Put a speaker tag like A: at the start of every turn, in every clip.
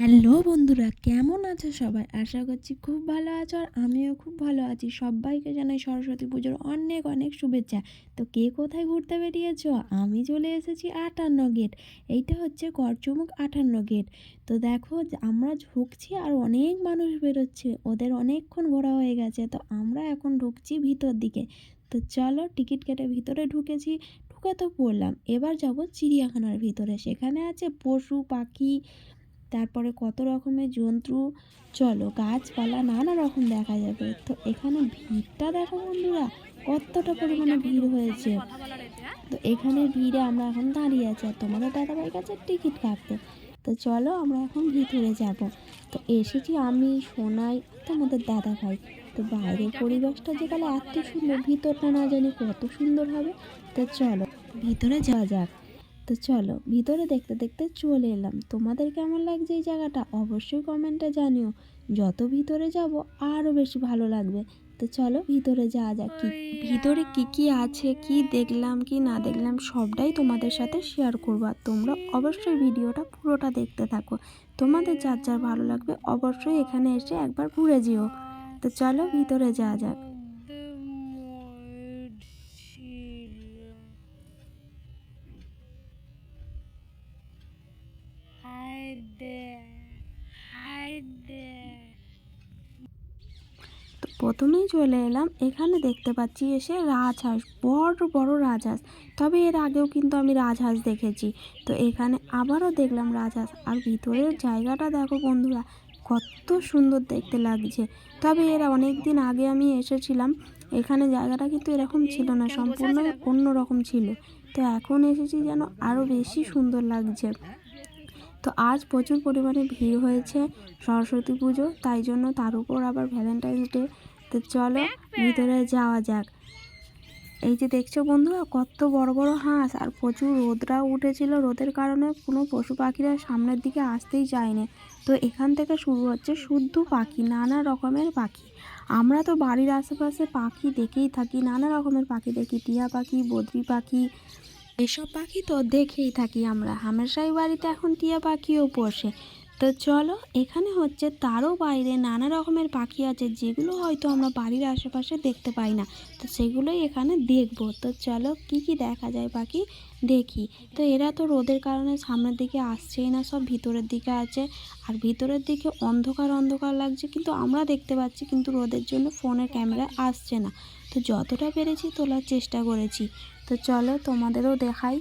A: Hello বন্ধুরা, কেমন আছো সবাই? আশা করছি খুব ভালো আছো আর আমিও খুব ভালো আছি। সবাইকে জানাই সরস্বতী পুজোর অনেক অনেক শুভেচ্ছা। তো কে কোথায় ঘুরতে বেরিয়েছো? আমি চলে এসেছি আটান্ন গেট। এইটা হচ্ছে গড়চুমুক আটান্ন গেট। তো দেখো, আমরা ঢুকছি আর অনেক মানুষ বেরোচ্ছে। ওদের অনেকক্ষণ ঘোরা হয়ে গেছে। তো আমরা এখন ঢুকছি ভিতর দিকে। তো চলো, টিকিট কেটে ভিতরে ঢুকেছি। ঢুকে তো পড়লাম। এবার যাব চিড়িয়াখানার ভিতরে। সেখানে আছে পশু, পাখি তারপরে কত রকমের জন্তু চলো গাছপালা নানা রকম দেখা যাবে। তো এখানে ভিড়টা দেখো বন্ধুরা কতটা পরিমাণে ভিড় হয়েছে। তো এখানে ভিড়ে আমরা এখন দাঁড়িয়ে আছি আর তোমাদের দাদাভাই কাছে টিকিট কাটতে। তো চলো আমরা এখন ভিতরে যাব। তো এসেছি আমি সোনাই তোমাদের দাদা ভাই তো বাইরের পরিবেশটা যেখানে এত সুন্দর ভিতরটা না জানি কত সুন্দর হবে। তো চলো ভিতরে যাওয়া যাক। তো চলো ভিতরে দেখতে দেখতে চলে এলাম। তোমাদের কেমন লাগছে এই জায়গাটা? অবশ্যই কমেন্টে জানিও। যত ভিতরে যাব আরও বেশি ভালো লাগবে। তো চলো ভিতরে যাওয়া যাক কি ভিতরে কি কি আছে কি দেখলাম কি না দেখলাম সবটাই তোমাদের সাথে শেয়ার করব। আর তোমরা অবশ্যই ভিডিওটা পুরোটা দেখতে থাকো। তোমাদের যার যার ভালো লাগবে অবশ্যই এখানে এসে একবার ঘুরে যেও। তো চলো ভিতরে যাওয়া যাক। প্রথমেই চলে এলাম। এখানে দেখতে পাচ্ছি এসে রাজহাঁস, বড় বড় রাজহাঁস। তবে এর আগেও কিন্তু আমি রাজহাঁস দেখেছি। তো এখানে আবারও দেখলাম রাজহাঁস। আর ভিতরের জায়গাটা দেখো বন্ধুরা, কত সুন্দর দেখতে লাগছে। তবে এরা অনেক দিন আগে আমি এসেছিলাম। এখানে জায়গাটা কিন্তু এরকম ছিল না, সম্পূর্ণ অন্য রকম ছিল। তো এখন এসেছি যেন আরও বেশি সুন্দর লাগছে। তো আজ প্রচুর পরিমাণে ভিড় হয়েছে সরস্বতী পুজো, তাই জন্য তার উপর আবার ভ্যালেন্টাইন্স ডে তো চলো ভিতরে যাওয়া যাক। এই যে দেখছ বন্ধুরা কত বড় বড় হাঁস আর প্রচুর রোদরাও উঠেছিল। রোদের কারণে কোনো পশু পাখিরা সামনের দিকে আসতেই চায়নি তো এখান থেকে শুরু হচ্ছে শুদ্ধ পাখি নানা রকমের পাখি। আমরা তো বাড়ির আশেপাশে পাখি দেখেই থাকি নানা রকমের পাখি দেখি। টিয়া পাখি বদ্রি পাখি এসব পাখি তো দেখেই থাকি আমরা। হামেশাই বাড়িতে এখন টিয়া পাখিও পোষে। তো চলো, এখানে হচ্ছে তারও বাইরে নানা রকমের পাখি আছে, যেগুলো হয়তো আমরা বাড়ির আশেপাশে দেখতে পাই না। তো সেগুলোই এখানে দেখব। তো চলো, কি কি দেখা যায় পাখি? দেখি। তো এরা তো রোদের কারণে সামনের দিকে আসছেই না, সব ভিতরের দিকে আছে। আর ভিতরের দিকে অন্ধকার অন্ধকার লাগছে, কিন্তু আমরা দেখতে পাচ্ছি, কিন্তু রোদের জন্য ফোনের ক্যামেরা আসছে না। তো যতটা পেরেছি তোলার চেষ্টা করেছি। তো চলো, তোমাদেরও দেখাই।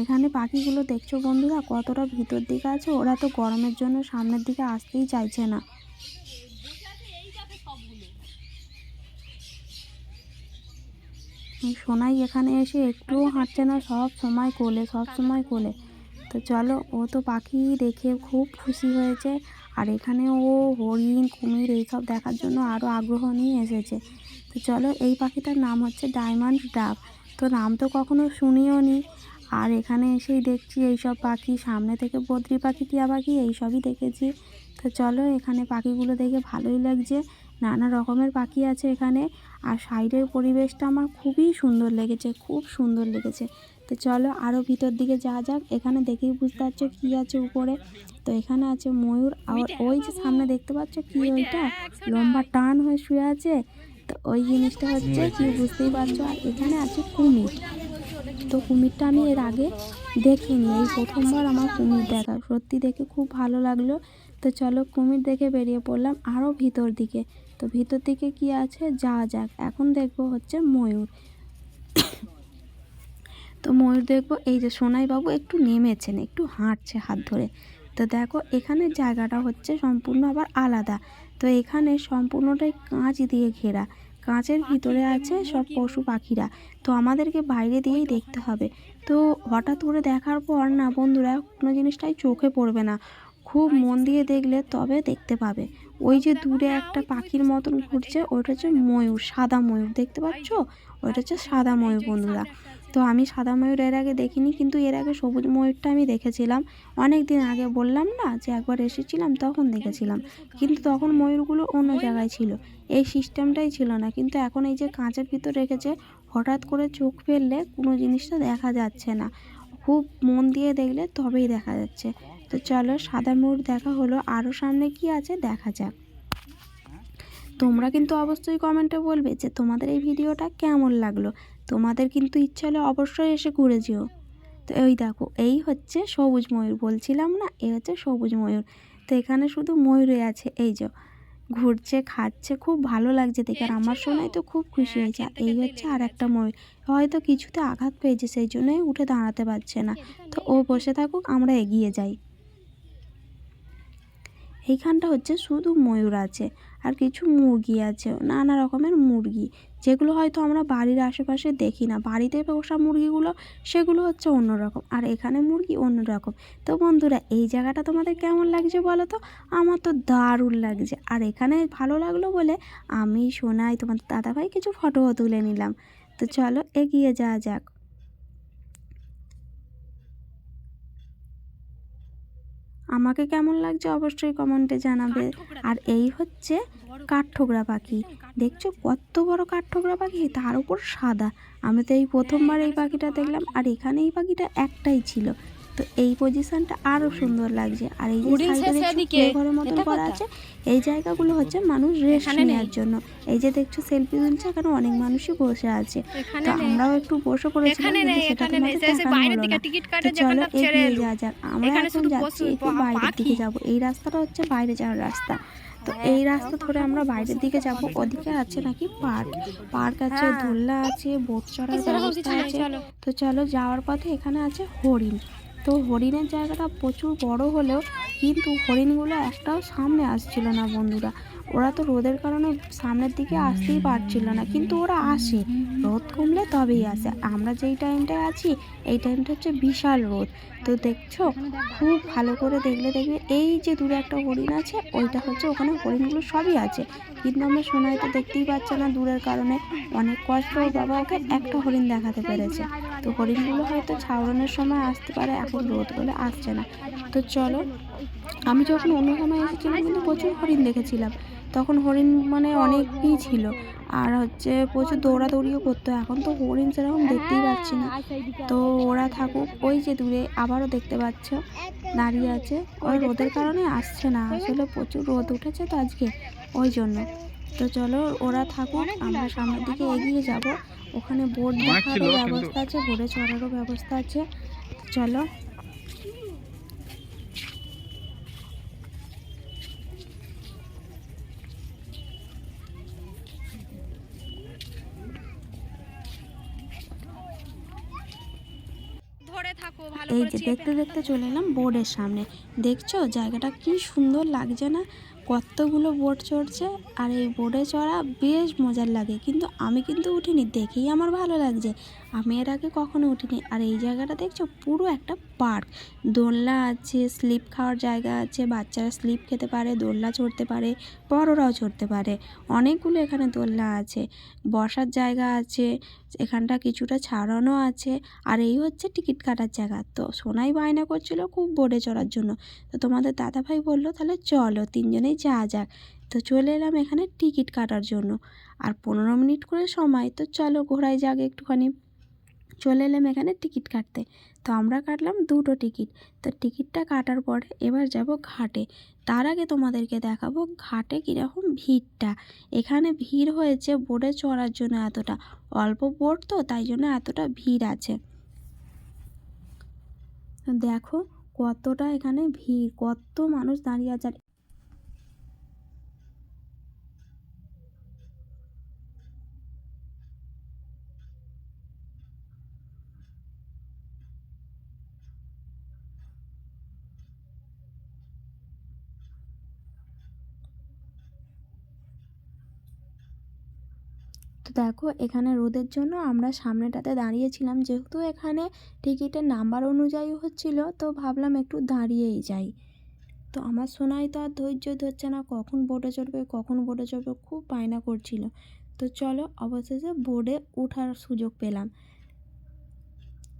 A: এখানে পাখিগুলো দেখছ বন্ধুরা, কতটা ভিতর দিকে আছে, ওরা তো গরমের জন্য সামনের দিকে আসতেই চাইছে না। সোনাই এখানে এসে একটুও হাঁটছে না, সব সময় কোলে, সব সময় কোলে। তো চলো, ও তো পাখি দেখে খুব খুশি হয়েছে, আর এখানে ও হরিণ, কুমির এইসব দেখার জন্য আরও আগ্রহ নিয়ে এসেছে। তো চলো, এই পাখিটার নাম হচ্ছে ডায়মন্ড ডাব তো নাম তো কখনো শুনিও নি। আর এখানে এসেই দেখছি এইসব পাখি। সামনে থেকে বদ্রি পাখি, টিয়া পাখি, এইসবই দেখেছি। তো চলো এখানে পাখিগুলো দেখে ভালোই লাগছে। নানা রকমের পাখি আছে এখানে। আর সাইডের পরিবেশটা আমার খুবই সুন্দর লেগেছে, খুব সুন্দর লেগেছে। তো চলো আরও ভিতর দিকে যাওয়া যাক। এখানে দেখেই বুঝতে পারছ কী আছে উপরে। তো এখানে আছে ময়ূর। আর ওই যে সামনে দেখতে পাচ্ছ কি ওইটা? লম্বা টান হয়ে শুয়ে আছে। তো ওই জিনিসটা হচ্ছে কি বুঝতেই পারছ? আর এখানে আছে কুমির। তো কুমিরটা আমি এর আগে দেখিনি। এই প্রথমবার আমার কুমির দেখা। সত্যি দেখে খুব ভালো লাগল। তো চলো কুমির দেখে বেরিয়ে পড়লাম আরও ভিতর দিকে। তো ভিতর দিকে কি আছে? যাওয়া যাক। এখন দেখব হচ্ছে ময়ূর। তো ময়ূর দেখব, এই যে সোনাইবাবু একটু নেমেছেন, একটু হাঁটছে হাত ধরে। তো দেখো, এখানে জায়গাটা হচ্ছে সম্পূর্ণ আবার আলাদা। তো এখানে সম্পূর্ণটাই কাঁচ দিয়ে ঘেরা। কাঁচের ভিতরে আছে সব পশু পাখিরা। তো আমাদেরকে বাইরে দিয়েই দেখতে হবে। তো হঠাৎ করে দেখার পর না বন্ধুরা কোনো জিনিসটাই চোখে পড়বে না। খুব মন দিয়ে দেখলে তবে দেখতে পাবে। ওই যে দূরে একটা পাখির মতন ঘুরছে, ওইটা হচ্ছে ময়ূর, সাদা ময়ূর। দেখতে পাচ্ছ? ওইটা হচ্ছে সাদা ময়ূর বন্ধুরা। তো আমি সাদা ময়ূর এর আগে দেখিনি, কিন্তু এর আগে সবুজ ময়ূরটা আমি দেখেছিলাম। অনেক দিন আগে বললাম না যে একবার এসেছিলাম, তখন দেখেছিলাম। কিন্তু তখন ময়ূরগুলো অন্য জায়গায় ছিল। এই সিস্টেমটাই ছিল না। কিন্তু এখন এই যে কাঁচের ভিতর রেখেছে, হঠাৎ করে চোখ ফেললে কোনো জিনিসটা দেখা যাচ্ছে না। খুব মন দিয়ে দেখলে তবেই দেখা যাচ্ছে। তো চলো সাদা ময়ূর দেখা হলো। আরও সামনে কি আছে দেখা যাক। তোমরা কিন্তু অবশ্যই কমেন্টে বলবে যে তোমাদের এই ভিডিওটা কেমন লাগল। তোমাদের কিন্তু ইচ্ছে হলে অবশ্যই এসে ঘুরে যেও। তো এই দেখো, এই হচ্ছে সবুজ ময়ূর, বলছিলাম না এই হচ্ছে সবুজ ময়ূর। তো এখানে শুধু ময়ূরই আছে, এই যে ঘুরছে, খাচ্ছে, খুব ভালো লাগছে দেখে, আর আমার শোনায় তো খুব খুশি হয়েছে। এই হচ্ছে আর একটা ময়ূর, হয়তো কিছুতে আঘাত পেয়েছে, সেই জন্যই উঠে দাঁড়াতে পারছে না। তো ও বসে থাকুক, আমরা এগিয়ে যাই। এইখানটা হচ্ছে শুধু ময়ূর আছে। আর কিছু মুরগি আছে, নানা রকমের মুরগি। যেগুলো হয়তো আমরা বাড়ির আশেপাশে দেখি না। বাড়িতে পোষা মুরগিগুলো, সেগুলো হচ্ছে অন্যরকম আর এখানে মুরগি অন্যরকম তো বন্ধুরা, এই জায়গাটা তোমাদের কেমন লাগছে বলো তো? আমার তো দারুণ লাগছে। আর এখানে ভালো লাগল বলে আমি শোনাই তোমার দাদাভাই কিছু ফটোও তুলে নিলাম। তো চলো এগিয়ে যাওয়া যাক। আমাকে কেমন লাগছে অবশ্যই কমেন্টে জানাবে। আর এই হচ্ছে কাঠঠোকরা পাখি। দেখছ কত বড় কাঠঠোকরা পাখি? তার উপর সাদা। আমি তো এই প্রথমবার এই পাখিটা দেখলাম। আর এখানে এই পাখিটা একটাই ছিল। তো এই পজিশনটা আরও সুন্দর লাগছে। আর এই যে সাইডে ঘরের মতন করা আছে এই জায়গাগুলো হচ্ছে মানুষ রেস্ট নেওয়ার জন্য। এই যে দেখছ সেলফি তুলছে এখানে অনেক মানুষই বসে আছে। তো আমরাও একটু বসে পড়েছিলাম কিন্তু সেটা তোমাদের দেখানো হলো না। তো চলো এগিয়ে যাওয়া যাক। আমরা
B: এখন
A: যাচ্ছি একটু বাইরের দিকে। যাব। এই রাস্তাটা হচ্ছে বাইরে যাওয়ার রাস্তা। তো
B: হ্যাঁ,
A: এই রাস্তা ধরে আমরা বাইরের দিকে যাব। ওদিকে আছে নাকি পার্ক। পার্ক আছে
B: হ্যাঁ।
A: দোলনা আছে বোট চড়ার ব্যবস্থা আছে। তো চলো যাওয়ার পথে এখানে আছে হরিণ। তো হরিণের জায়গাটা প্রচুর বড় হলেও কিন্তু হরিণগুলো একটাও সামনে আসছিল না বন্ধুরা। ওরা তো রোদের কারণে সামনের দিকে আসতেই পারছিল না, কিন্তু ওরা আসে। রোদ কমলে তবেই আসে। আমরা যেই টাইমটায় আছি, এই টাইমটা হচ্ছে বিশাল রোদ। তো দেখছ? খুব ভালো করে দেখলে দেখবে, এই যে দূরে একটা হরিণ আছে, ওইটা হচ্ছে ওখানে হরিণগুলো সবই আছে। কিন্তু আমরা সোনাই তো দেখতেই পাচ্ছে না দূরের কারণে। অনেক কষ্ট বাবা ওকে একটা হরিণ দেখাতে পেরেছে। তো হরিণগুলো হয়তো ছাউড়ানোর সময় আসতে পারে, এখন রোদ বলে আসছে না। তো চলো, আমি যখন অন্য সময় এসেছিলাম, কিন্তু প্রচুর হরিণ দেখেছিলাম। তখন হরিণ মানে অনেকই ছিল। আর হচ্ছে প্রচুর দৌড়াদৌড়িও করতো। এখন তো হরিণ সেরকম দেখতেই পাচ্ছি না। তো ওরা থাকুক ওই যে দূরে আবারও দেখতে পাচ্ছ দাঁড়িয়ে আছে। ওই রোদের কারণে আসছে না। আসলে প্রচুর রোদ উঠেছে তো আজকে ওই জন্য। তো চলো ওরা থাকুক আমরা সামনের দিকে এগিয়ে যাব। ওখানে বোট দেখারও ব্যবস্থা আছে বোটে চড়ারও ব্যবস্থা আছে। চলো
B: ধরে থাকো ভালো
A: এই যে দেখতে দেখতে চলে এলাম বোর্ডের সামনে। দেখছ? জায়গাটা কি সুন্দর লাগছে না? কতগুলো বোর্ড চড়ছে আর এই বোর্ডে চড়া বেশ মজার লাগে। কিন্তু আমি কিন্তু উঠিনি দেখেই আমার ভালো লাগছে। আমি এর আগে কখনো উঠিনি। আর এই জায়গাটা দেখছ? পুরো একটা পার্ক। দোলনা আছে, স্লিপ খাওয়ার জায়গা আছে, বাচ্চারা স্লিপ খেতে পারে, দোলনা চড়তে পারে, বড়রাও চড়তে পারে। অনেকগুলো এখানে দোলনা আছে। বসার জায়গা আছে, এখানটা কিছুটা ছাড়ানো আছে। আর এই হচ্ছে টিকিট কাটার জায়গা। তো সোনাই বায়না করছিল খুব বোর্ডে চড়ার জন্য। তো তোমাদের দাদাভাই বলল, তাহলে চলো, তিনজনেই যাওয়া যাক। তো চলে এলাম এখানে টিকিট কাটার জন্য। আর পনেরো মিনিট করে সময়, তো চলো ঘোরায় যাক একটুখানি। চলে এলাম এখানে টিকিট কাটতে। তো আমরা কাটলাম দুটো টিকিট। তো টিকিটটা কাটার পর এবার যাব ঘাটে। তার আগে তোমাদেরকে দেখাবো ঘাটে কীরকম ভিড়টা। এখানে ভিড় হয়েছে বোটে চড়ার জন্য এতটা। অল্প বোর্ড তো, তাই জন্য এতটা ভিড় আছে। দেখো কতটা এখানে ভিড়, কত মানুষ দাঁড়িয়ে আছে। তো দেখো, এখানে রোদের জন্য আমরা সামনেটাতে দাঁড়িয়েছিলাম। যেহেতু এখানে টিকিটের নাম্বার অনুযায়ী হচ্ছিল, তো ভাবলাম একটু দাঁড়িয়েই যাই। তো আমার সোনাই তো আর ধৈর্য ধরছে না, কখন বোটে চড়বে, কখন বোটে চড়বে, খুব বায়না করছিল। তো চলো, অবশেষে বোর্ডে ওঠার সুযোগ পেলাম।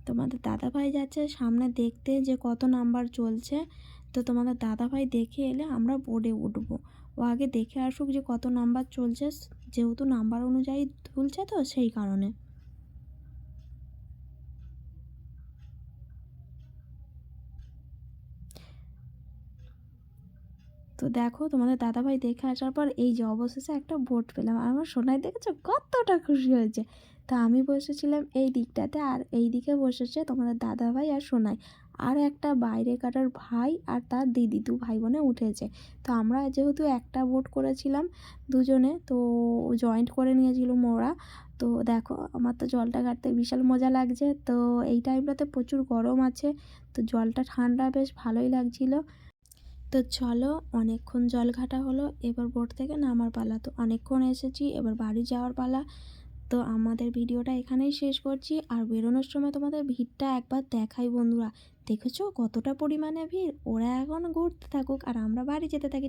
A: তোমাদের দাদাভাই যাচ্ছে সামনে দেখতে যে কত নাম্বার চলছে। তো তোমাদের দাদাভাই দেখে এলে আমরা বোর্ডে উঠবো। ও আগে দেখে আসুক যে কত নাম্বার চলছে। যেহেতু নাম্বার অনুযায়ী তুলছে তো সেই কারণে। তো দেখো তোমাদের দাদাভাই দেখে আসার পর এই যে অবশেষে একটা বোট পেলাম। আর আমার সোনাই দেখেছ কতটা খুশি হয়েছে। তা আমি বসেছিলাম এই দিকটাতে আর এই দিকে বসেছে তোমাদের দাদাভাই আর সোনাই। আর একটা বাইরে কাটার ভাই আর তার দিদি, দু ভাই বোনে উঠেছে। তো আমরা যেহেতু একটা বোট করেছিলাম দুজনে, তো জয়েন্ট করে নিয়েছিল মোরা। তো দেখো, আমার তো জলটা কাটতে বিশাল মজা লাগছে। তো এই টাইমটাতে প্রচুর গরম আছে, তো জলটা ঠান্ডা বেশ ভালোই লাগছিল। তো চলো, অনেকক্ষণ জল ঘাটা হলো, এবার বোট থেকে নামার পালা। তো অনেকক্ষণ এসেছি, এবার বাড়ি যাওয়ার পালা। তো আমাদের ভিডিওটা এখানেই শেষ করছি। আর বেরোনোর সময় তোমাদের ভিড়টা একবার দেখাই বন্ধুরা। দেখেছ কতটা পরিমাণে ভিড়? ওরা এখন ঘুরতে থাকুক আর আমরা বাড়ি যেতে থাকি।